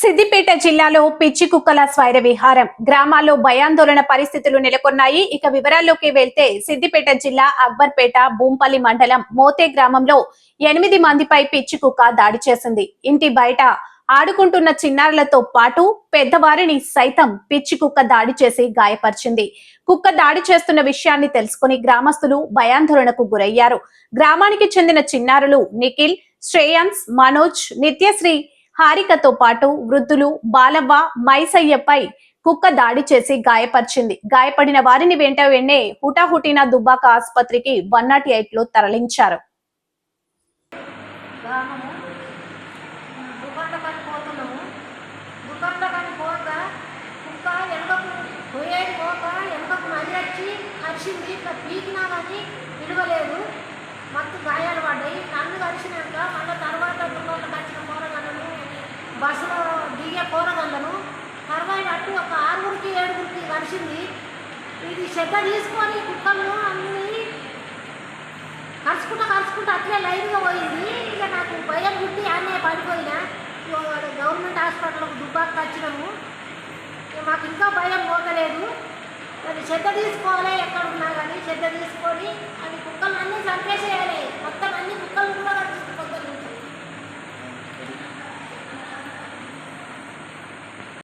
సిద్దిపేట జిల్లాలో పిచ్చి కుక్కల స్వైర విహారం. గ్రామాల్లో భయాందోళన పరిస్థితులు నెలకొన్నాయి. ఇక వివరాల్లోకి వెళ్తే సిద్దిపేట జిల్లా అక్బర్పేట భూంపల్లి మండలం మోతే గ్రామంలో ఎనిమిది మందిపై పిచ్చి కుక్క దాడి చేసింది. ఇంటి బయట ఆడుకుంటున్న చిన్నారులతో పాటు పెద్దవారిని సైతం పిచ్చి కుక్క దాడి చేసి గాయపరిచింది. కుక్క దాడి చేస్తున్న విషయాన్ని తెలుసుకుని గ్రామస్తులు భయాందోళనకు గురయ్యారు. గ్రామానికి చెందిన చిన్నారులు నిఖిల్ శ్రేయాన్స్ మనోజ్ నిత్యశ్రీ హారికతో పాటు వృద్ధులు బాలవ్వ మైసయ్యపై కుక్క దాడి చేసి గాయపరిచింది. గాయపడిన వారిని వెంట వెన్నే హుటాహుటిన దుబ్బాక ఆసుపత్రికి వన్ నాట్ ఎయిట్లో తరలించారు గ్రామము దుకాణం పోతున్నాము మత్తు గాయాలు పడ్డాయి కళ్ళు కలిసినాక మళ్ళీ తర్వాత నడిచింది ఇది శ్రద్ధ తీసుకొని కుక్కలు అన్నీ కరుచుకుంటా కరుచుకుంటా అట్లే లైన్గా పోయింది. ఇక నాకు భయం గుట్టి అన్నే పడిపోయినా. గవర్నమెంట్ హాస్పిటల్కి దుబ్బాకి వచ్చినాము. మాకు ఇంకా భయం పోగలేదు అది శ్రద్ధ తీసుకోవాలి ఎక్కడ ఉన్నా కానీ శ్రద్ధ తీసుకొని అది